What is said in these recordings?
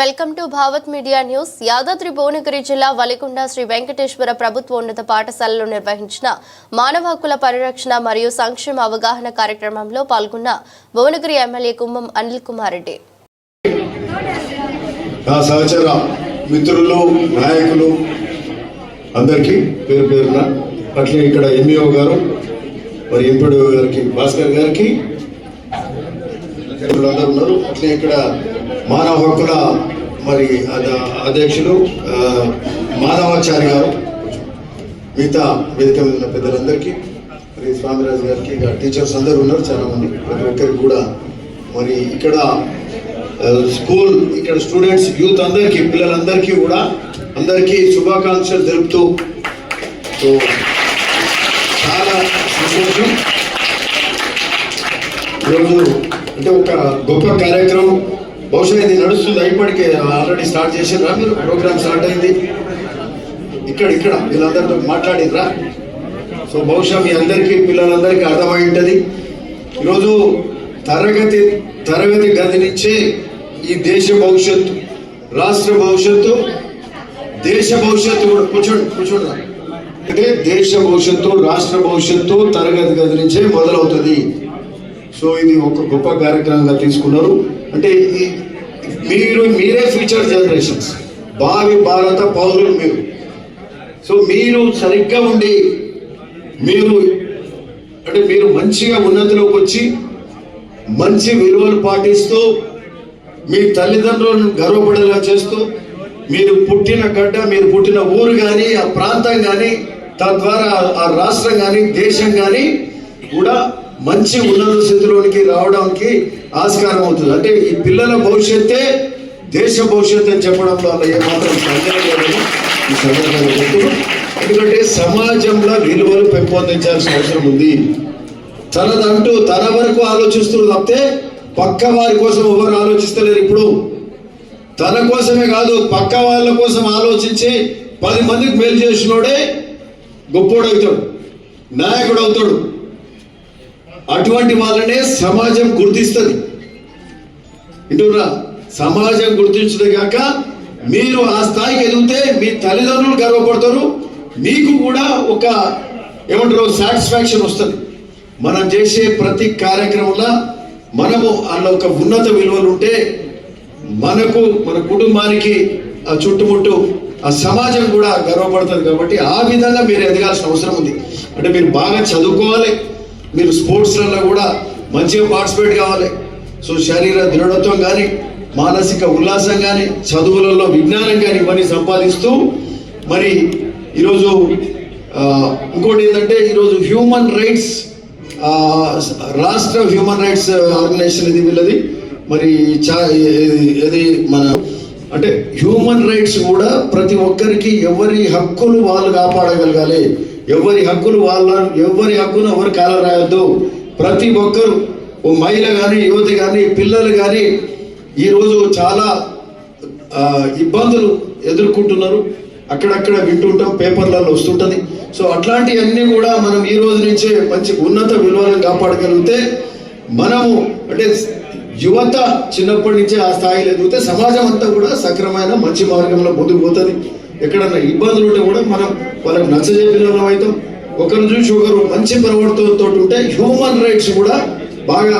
Welcome to Bhavat media news. Yadadri Bhuvanagiri జిల్లా వలికొండ శ్రీ వెంకటేశ్వర ప్రభుత్వ ఉన్నత పాఠశాలలో నిర్వహించిన మానవ హక్కుల పరిరక్షణ మరియు సంక్షేమ అవగాహన కార్యక్రమంలో పాల్గొన్న భువనగిరి ఎమ్మెల్యే కుంభం అనిల్ కుమార్ రెడ్డి. నా సహచర మిత్రులు నాయకులు అందరికీ పేరు పేరున అట్లే ఇక్కడ ఎంఈఓ గారు మరి గారికి భాస్కర్ గారికి ఉన్నారు. అట్లే ఇక్కడ మానవ హక్కుల మరి అధ్యక్షులు మానవాచారి మాధవాచారి గారు మిగతా వేదిక మీద ఉన్న పెద్దలందరికీ మరి స్వామిరాజు గారికి టీచర్స్ అందరూ ఉన్నారు చాలా మంది ప్రతి ఒక్కరికి కూడా మరి ఇక్కడ స్కూల్ ఇక్కడ స్టూడెంట్స్ యూత్ అందరికీ పిల్లలందరికీ కూడా అందరికీ శుభాకాంక్షలు తెలుపుతూ సో చాలా సంతోషం. ఈరోజు అంటే ఒక గొప్ప కార్యక్రమం. బహుశా ఇది నడుస్తుంది. ఇప్పటికే ఆల్రెడీ స్టార్ట్ చేసిండ్రా మీరు? ప్రోగ్రామ్ స్టార్ట్ అయింది. ఇక్కడ ఇక్కడ వీళ్ళందరితో మాట్లాడినరా సో బహుశా మీ అందరికీ పిల్లలందరికీ అర్థమై ఉంటుంది. ఈరోజు తరగతి తరగతి గది నుంచే ఈ దేశ భవిష్యత్తు రాష్ట్ర భవిష్యత్తు దేశ భవిష్యత్తు కూడా కూర్చోండి కూర్చోండి అంటే దేశ భవిష్యత్తు రాష్ట్ర భవిష్యత్తు తరగతి గది నుంచే మొదలవుతుంది. సో ఇది ఒక గొప్ప కార్యక్రమంగా తీసుకున్నారు. అంటే ఈ- మీరు మీరే ఫ్యూచర్ జనరేషన్స్ భావి భారత పౌరులు మీరు. సో మీరు సరిగ్గా ఉండి మీరు అంటే మీరు మంచిగా ఉన్నతిలోకి వచ్చి మంచి విలువలు పాటిస్తూ మీ తల్లిదండ్రులను గర్వపడేలా చేస్తూ మీరు పుట్టిన గడ్డ మీరు పుట్టిన ఊరు కానీ ఆ ప్రాంతం కానీ తద్వారా ఆ రాష్ట్రం కానీ దేశం కానీ కూడా మంచి ఉన్నత స్థితిలోనికి రావడానికి ఆస్కారం అవుతుంది. అంటే ఈ పిల్లల భవిష్యత్తే దేశ భవిష్యత్తు అని చెప్పడంలో అలా ఏమాత్రం ఈ సందర్భంగా ఎందుకంటే సమాజంలో విలువలు పెంపొందించాల్సిన అవసరం ఉంది. తనదంటూ తన వరకు ఆలోచిస్తున్నారు తప్పితే పక్క వారి కోసం ఎవరు ఆలోచిస్తలేరు ఇప్పుడు. తన కోసమే కాదు పక్క వాళ్ళ కోసం ఆలోచించి పది మందికి మేలు చేసినోడే గొప్పోడవుతాడు నాయకుడు అవుతాడు అటువంటి వాళ్ళనే సమాజం గుర్తిస్తుంది. వింటున్నా సమాజం గుర్తించదే కాక మీరు ఆ స్థాయికి ఎదిగితే మీ తల్లిదండ్రులు గర్వపడతారు. మీకు కూడా ఒక ఏమంటారు సాటిస్ఫాక్షన్ వస్తుంది. మనం చేసే ప్రతి కార్యక్రమంలో మనము అలా ఒక ఉన్నత విలువలు ఉంటే మనకు మన కుటుంబానికి ఆ చుట్టుముట్టు ఆ సమాజం కూడా గర్వపడుతుంది కాబట్టి ఆ విధంగా మీరు ఎదగాల్సిన అవసరం ఉంది. అంటే మీరు బాగా చదువుకోవాలి. మీరు స్పోర్ట్స్లలో కూడా మంచిగా పార్టిసిపేట్ కావాలి. సో శరీర దృఢత్వం కానీ మానసిక ఉల్లాసం కానీ చదువులలో విజ్ఞానం కానీ ఇవన్నీ సంపాదిస్తూ మరి ఈరోజు ఇంకోటి ఏంటంటే ఈరోజు హ్యూమన్ రైట్స్ రాష్ట్ర హ్యూమన్ రైట్స్ ఆర్గనైజేషన్ ఇది వీళ్ళది? మరి చా ఇది- ఇది మన అంటే హ్యూమన్ రైట్స్ కూడా ప్రతి ఒక్కరికి ఎవరి హక్కులు వాళ్ళు కాపాడగలగాలి. ఎవరి హక్కులు వాళ్ళ ఎవరి హక్కును ఎవరు కాల రాయొద్దు. ప్రతి ఒక్కరు ఓ మహిళ కానీ యువతి కానీ పిల్లలు కానీ ఈరోజు చాలా ఇబ్బందులు ఎదుర్కొంటున్నారు. అక్కడక్కడ వింటుంటాం పేపర్లలో వస్తుంటుంది. సో అట్లాంటివన్నీ కూడా మనం ఈ రోజు నుంచే మంచి ఉన్నత విలువలను కాపాడగలిగితే మనము అంటే యువత చిన్నప్పటి నుంచే ఆ స్థాయిలో ఎదిగితే సమాజం అంతా కూడా సక్రమైన మంచి మార్గంలో ముందుకు పోతుంది. ఎక్కడన్నా ఇబ్బందులు ఉంటే కూడా మనం వాళ్ళకి నచ్చజెప్పిన అవుతాం. ఒకరిని చూసి ఒకరు మంచి ప్రవర్తనతో ఉంటే హ్యూమన్ రైట్స్ కూడా బాగా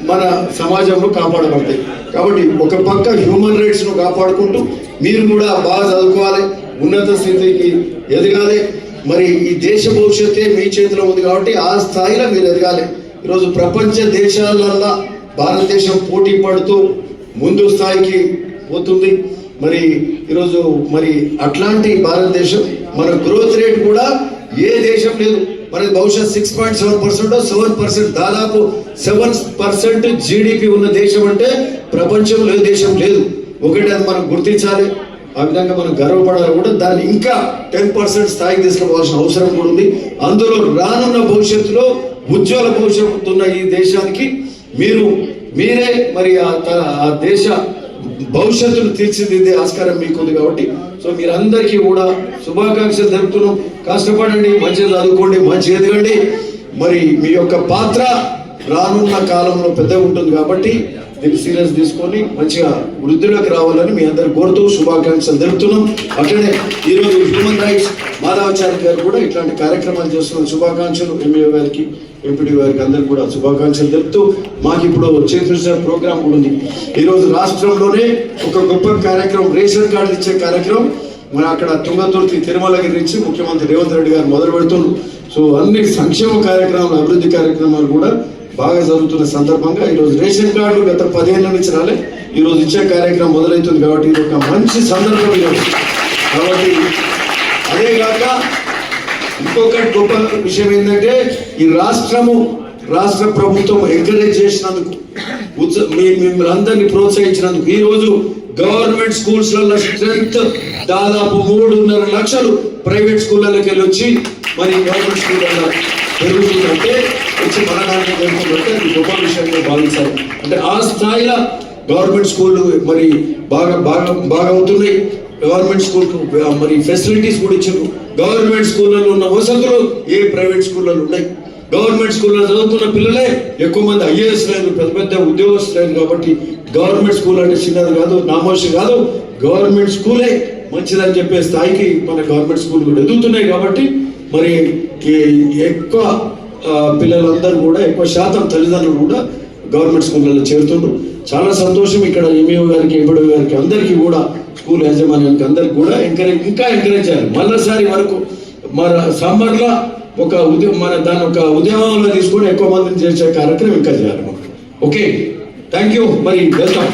మన సమాజంలో కాపాడబడతాయి. కాబట్టి ఒక పక్క హ్యూమన్ రైట్స్ను కాపాడుకుంటూ మీరు కూడా బాగా చదువుకోవాలి. ఉన్నత స్థితికి ఎదగాలి. మరి ఈ దేశ భవిష్యత్తే మీ చేతిలో ఉంది కాబట్టి ఆ స్థాయిలో మీరు ఎదగాలి. ఈరోజు ప్రపంచ దేశాలల్లా భారతదేశం పోటీ పడుతూ ముందు స్థాయికి పోతుంది. మరి ఈరోజు మరి అట్లాంటి భారతదేశం మన గ్రోత్ రేట్ కూడా ఏ దేశం లేదు. మనకి బహుశా six point seven percent seven percent దాదాపు సెవెన్ పర్సెంట్ జీడిపి ఉన్న దేశం అంటే ప్రపంచంలో ఏ దేశం లేదు. ఒకటి అది మనం గుర్తించాలి. ఆ విధంగా మనం గర్వపడాలి కూడా. దాన్ని ఇంకా టెన్ పర్సెంట్ స్థాయికి తీసుకుపోవాల్సిన అవసరం కూడా ఉంది. అందులో రానున్న భవిష్యత్తులో ఉజ్వల భవిష్యత్తు ఉన్న ఈ దేశానికి మీరు మీరే మరి ఆ త- ఆ దేశ భవిష్యత్తును తీర్చిదిద్దే ఆస్కారం మీకుంది కాబట్టి సో మీరందరికీ కూడా శుభాకాంక్షలు జరుపుతున్నాం కష్టపడండి మంచిగా చదువుకోండి మంచిగా ఎదగండి. మరి మీ యొక్క పాత్ర రానున్న కాలంలో పెద్దగా ఉంటుంది కాబట్టి దీన్ని సీరియస్ తీసుకొని మంచిగా వృద్ధిలోకి రావాలని మీ అందరు కోరుతూ శుభాకాంక్షలు తెలుపుతున్నాం. అట్లనే ఈరోజు హ్యూమన్ రైట్స్ మాధవాచారి గారు కూడా ఇట్లాంటి కార్యక్రమాలు చేస్తున్న శుభాకాంక్షలు. ఎంఏ గారికి ఎంపీడీ గారికి అందరికి కూడా శుభాకాంక్షలు తెలుపుతూ మాకు ఇప్పుడు చీఫ్ మినిస్టర్ ప్రోగ్రామ్ కూడా ఉంది. ఈరోజు రాష్ట్రంలోనే ఒక గొప్ప కార్యక్రమం రేషన్ కార్డు ఇచ్చే కార్యక్రమం. మన అక్కడ తుంగతుర్తి తిరుమలగిరి నుంచి ముఖ్యమంత్రి రేవంత్ రెడ్డి గారు మొదలు పెడుతున్నారు. సో అన్ని సంక్షేమ కార్యక్రమాలు అభివృద్ధి కార్యక్రమాలు కూడా బాగా జరుగుతున్న సందర్భంగా ఈరోజు రేషన్ కార్డు గత పదిహేను నుంచి రాలే. ఈరోజు ఇచ్చే కార్యక్రమం మొదలవుతుంది కాబట్టి ఇది ఒక మంచి సందర్భం ఈరోజు. కాబట్టి అదే కాక ఇంకొకటి గొప్ప విషయం ఏంటంటే ఈ రాష్ట్రము రాష్ట్ర ప్రభుత్వం ఎంకరేజ్ చేసినందుకు ఉత్స- మిమ్మల్ని అందరినీ ప్రోత్సహించినందుకు ఈరోజు గవర్నమెంట్ స్కూల్స్లలో స్ట్రెంత్ దాదాపు మూడున్నర లక్షలు ప్రైవేట్ స్కూళ్ళకి వెళ్ళి వచ్చి మరి గవర్నమెంట్ స్కూళ్ళలో పెరుగుతుందంటే వచ్చి మన అది గొప్ప విషయంగా భావించాలి అంటే ఆ స్థాయిలో గవర్నమెంట్ స్కూళ్ళు మరి బాగా బాగా బాగా అవుతున్నాయి. గవర్నమెంట్ స్కూల్ మరి ఫెసిలిటీస్ కూడా ఇచ్చారు. గవర్నమెంట్ స్కూళ్ళలో ఉన్న వసతులు ఏ ప్రైవేట్ స్కూళ్ళలో ఉన్నాయి? గవర్నమెంట్ స్కూల్లో చదువుతున్న పిల్లలే ఎక్కువ మంది ఐఏఎస్ లేదు పెద్ద పెద్ద ఉద్యోగస్తులేదు కాబట్టి గవర్నమెంట్ స్కూల్ అంటే చిన్నది కాదు నామోషి కాదు. గవర్నమెంట్ స్కూలే మంచిదని చెప్పే స్థాయికి మన గవర్నమెంట్ స్కూల్ కూడా ఎదుగుతున్నాయి కాబట్టి మరి ఎక్కువ పిల్లలందరూ కూడా ఎక్కువ శాతం తల్లిదండ్రులు కూడా గవర్నమెంట్ స్కూళ్ళలో చేరుతుండ్రు. చాలా సంతోషం ఇక్కడ ఎంఏఓ గారికి ఎంపీడీ గారికి అందరికీ కూడా స్కూల్ యాజమాన్యానికి అందరికి కూడా ఎంకరేజ్ ఇంకా ఎంకరేజ్ చేయాలి. మళ్ళీసారి వరకు మన సమ్మర్లో ఒక ఉదయం మన దాని ఒక ఉద్యమంలో తీసుకొని ఎక్కువ మందిని చేసే కార్యక్రమం ఇంకా చేయాలి ఓకే? థ్యాంక్ యూ మరి వెల్కమ్